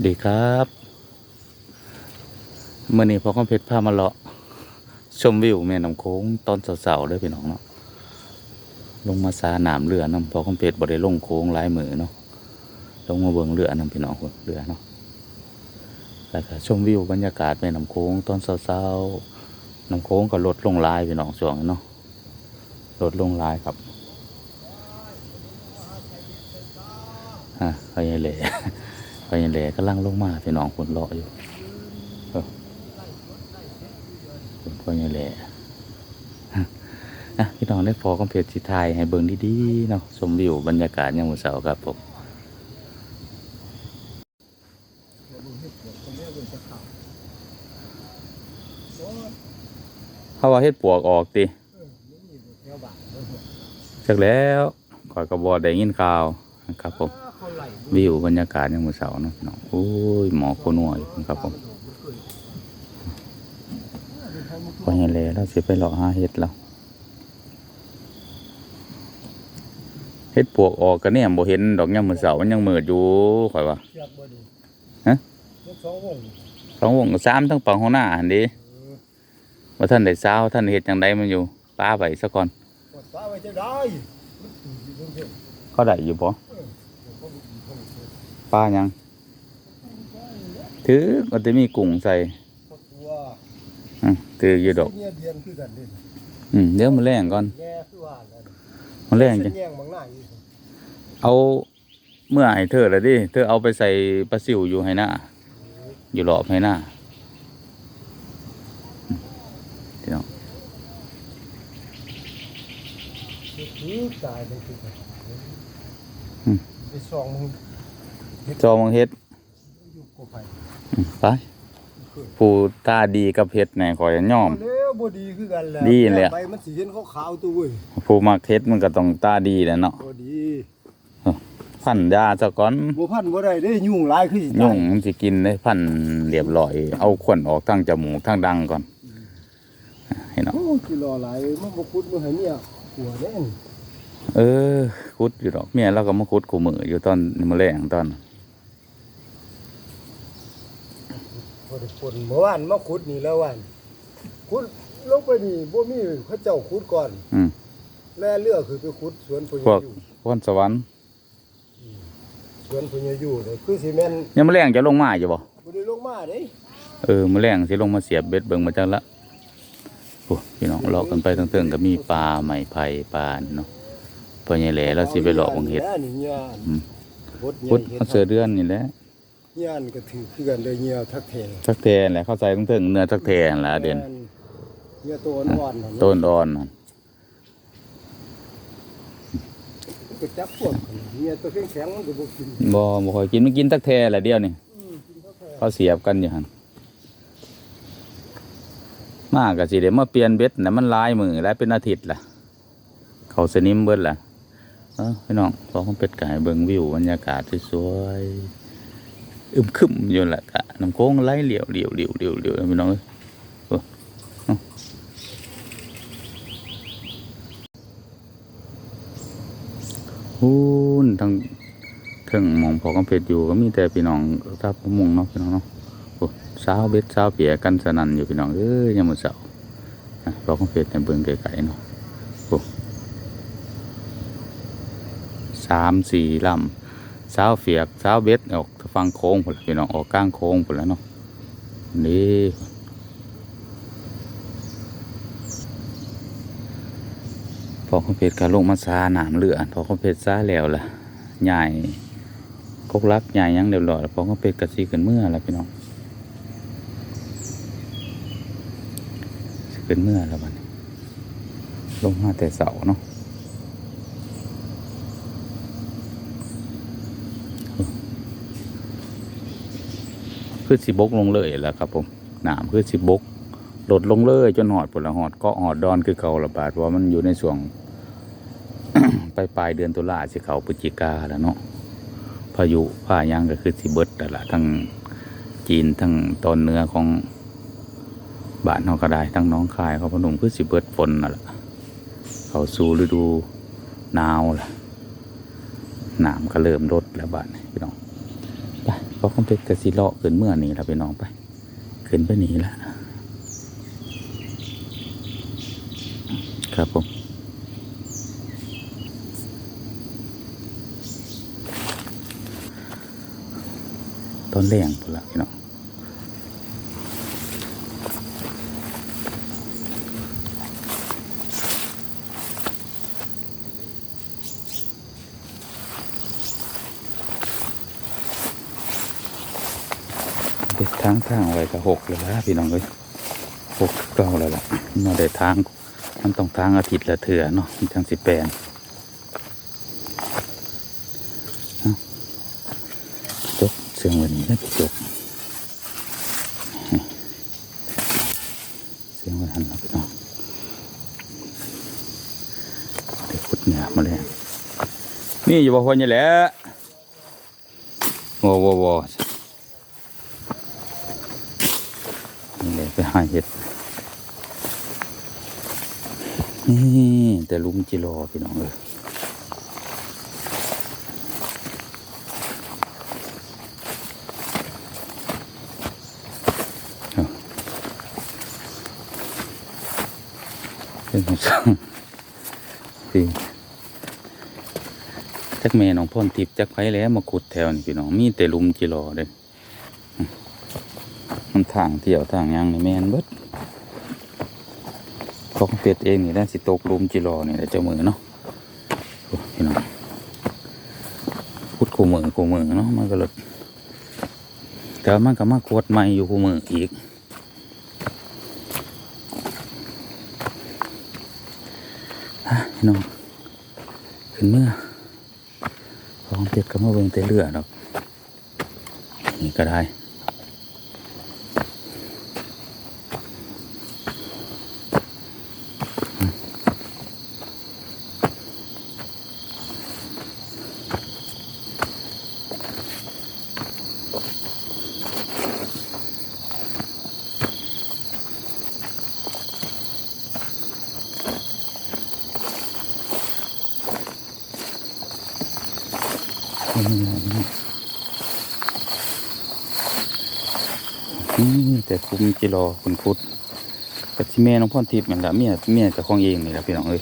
ดีครับเมื่อนี้พอคอมเพชรพามาเลาะชมวิวแม่น้ำโค้งตอนเสาๆเลยพี่น้องเนาะลงมาสาหนามเรือน้ำพอคอมเพชรบ่ได้ลงโค้งหลายมือเนาะลงมาเบิ่งเรือน้ำพี่น้องเรือเนาะแล้วก็ชมวิวบรรยากาศแม่น้ำโค้งตอนเสาๆน้ำโค้งก็ลดลงลายพี่น้องช่วงนี้เนาะลดลงลายครับฮะไปเล่ไป ยังเหลกำลังลงมาพี่น้องคนเลาะอยู่เป็นพ่อใหญ่แหล่อะพี่น้องได้พอคอมเพลตสิไทยให้เบิ่งดีๆเนาะชมวิวบรรยากาศยามมื้อเช้าครับผมเขาว่าเฮ็ดปวกออกติจากแล้วก่อยกระบอกได้ยินข่าวนะครับผม วิวบรรยากาศยามมื้อเช้าเนาะพี่น้องโอ้ยหมอกโคนัวอยู่ครับผมพอเห็นแล้วเราสิไปเลาะหาเห็ดแล้วเห็ดปวกออกกันเนี่ยบ่เห็นดอกยังมือเสามันยังมืดอยู่ข่อยว่าเชือกบ่ดีฮะยกสองวงสองวงสามทั้งปังหัวหน้าหันเดีว่าท่านได้เช้าท่านเห็ดจังไดมันอยู่ป้าไปซะก่อนปวดฟ้าไว้จะได้มันอยู่บนเส้นเขาได้อยู่บ่เออเดี๋ยวเขาดูดีเขาดู ดีป้ายังถือก็จะมีกุ้งใส่เขาตัวอืมถืออยู่ดอกเนี่ยเดียนคือกันนี่อืมเดี๋ยวมาแรงก่อนแง่คือว่าแล้วมาแรงจังเส้นแย่งบางหน้าอีกเอาเมื่อให้เธอแล้วดิเธอเอาไปใส่ปลาซิวอยู่ให้หน้าอยู่รอบให้หน้าอืมพี่น้องคือตายเลยคือกันอืมไปซองมึง จอมังเฮ็ดอยู่กบไปอืมไปผู้ตาดีกับเฮ็ดแหน่ขอยย่อมเร็วบ่ดีคือกันแหละดีแหละใบมันสีเห็นขาวๆตัวเว้ยผู้มักเฮ็ดมันก็ต้องตาดีแหละเนาะบ่ดีพันยาซะก่อนบ่พันบ่ได้เด้ยุ่งหลายคือสิตายุ่งมันสิกินได้พันเรียบร้อย เอาขวนออกทางจมูกทางดังก่อนให้เนาะโอ้กิโลหลายมันบ่คุดมือให้เมียหัวเด้นเออขุดอยู่ดอกเมียเราก็มาขุดกูมืออยู่ตอนมื้อแลงตอน บ่ได้ปนเมื่อวานมาขุดนี่แล้ววันขุดลงไปนี่บ่มีเขาเจ้าขุดก่อน อืมแล่เรือคือไปขุดสวนพญพวกอยู่พรสวรรค์สวนพญอยู่เลยคือสิแม่นยังมื้อแลงจะลงมาอยู่บ่บ่ได้ลงมาเด้เออมื้อแรงสิลงมาเสียบเบ็ดเบิ่งมาจังละโอ้พี่น้องเลาะกันไปทั้งเทิงก็มีปลาไม้ไผ่ปลานี่เนาะพอใหญ่แหล่เราสิไปเลาะบังเฮ็ดนี่เงี้ยอืมบดพุดเงี้ยเอาเสือเดือนนี่แหละ เงี้ยนี่ก็ถือคือกันเลยเงี้ยทักแทงทักแทนแหละเข้าใจทั้งเทิงเนื้อทักแทนแหละเด่นเงี้ยตัวอ่อนๆนั่นต้นอ่อนน่ะก็จับพวกเงี้ยตัวแข็งๆมันก็บ่กินบ่บ่ค่อยกินมันกินทักแทนแหละเดียวนี่อืมกินทักแทงเขาเสียบกันอยู่หั่นมาก็สิได้มาเปลี่ยนเบ็ดน่ะมันหลายมือหลายเป็นอาทิตย์ล่ะ เขาสนิมเบิดล่ะเออพี่น้องพอเขาเป็ดไก่เบิ่งวิวบรรยากาศสวยๆ อึมครึมอยู่แหละกะน้ำโค้งไหลเหลียวเหลียวเหลียวเหลียวเหลียวพี่น้องเอ้ยโอ้เอ้าฮู้นทางถึงมองพอเขาเป็ดอยู่ก็มีแต่พี่น้องทับมุงเนาะพี่น้องเนาะโอ้สาวเบ็ดสาวเปียกันสนันอยู่พี่น้องเอ้ยยังมือเสาร์อะพอเขาเป็ดในเบิ่งไกลๆเนาะสามสี่ลำ สาวเฟียกสาวเบ็ดออกฟังโค้งผลพี่น้องออกกลางโค้งผลแล้วเนาะนี่พอเขาเพชรกะลงมาซาหนามเรือพอเขาเพชรซาแล้วล่ะใหญ่กกลักใหญ่ยังเรียบร้อยพอเขาเพชรกระซีกันเมื่อแล้วพี่น้องสิเป็นเมื่อแล้วบันลงมาแต่เสาเนาะ คือสิบกลงเลยแหล้วครับผมหนามคือสิบกโดดลงเลยจนหอดผลละหอดเก็หอดดอนคือเขาระบาดเพราะว่ามันอยู่ในช่วงปลายปลายเดือนตุลาสิเขาพฤศจิกาแล้วเนาะพายุพายังก็คือสิเบิดแต่ละทั้งจีนทั้งตอนเหนือของบ้านเขาก็ได้ทั้งน้องคายเขาพนมคือสิเบิดฝนนั่นแหละเขาสู่ฤดูหนาวล่ะหนามก็เริ่มลดแล้วบ้านพี่น้อง ไปราะคอมเพชรกสิเลาะขึ้นเมื่อนี้เราไปน้องไป ขึ้นไปหนีละครับผมตอนแรงพุ่นละพี่น้อง ดทางทางไว้ก็หกแล้วละพี่น้องเอ้ยหกเก้าแล้วล่ะมาได้ทางมันต้องทางอาทิตย์ละเถื่อเนาะมันจังสิบแปลนเอ้าจกเสียงวันนี้นะพี่จกเสียงวันหันเราพี่น้องเดี๋ยวขุดเหนือมาเลยนี่อยู่บ่คนนี่แหละโว้โว้โว้นี่แหละไปหาเห็ดนี่แต่ลุงจิโรอพี่น้องเออเป็นสังพี่จักแม่น้องพ่นทิพย์จักไผแล้วมาขุดแถวนี่พี่น้อง มีแต่ลุมจิโรอเด้มัน ทางเที่ยวทางยังนี่แม่นเบิดของเป็ดเองนี่ได้สิตกลุมจิรอนี่แหละเจ้ามือเนาะพี่น้องพุดคู่มือคู่มือเนาะมันก็เลยแต่มันก็มากวดใหม่อยู่คู่มืออีกฮะพี่น้องขึ้นเมื่อของเป็ดก็มาเบิ่งแต่เลือดอกนี่ก็ได้ อืมแต่คุมจิรอคุณคุดกับที่แม่น้องพ่อทิพย์มันละเมียเมียจะคลองเองนี่แหละพี่น้องเอ้ย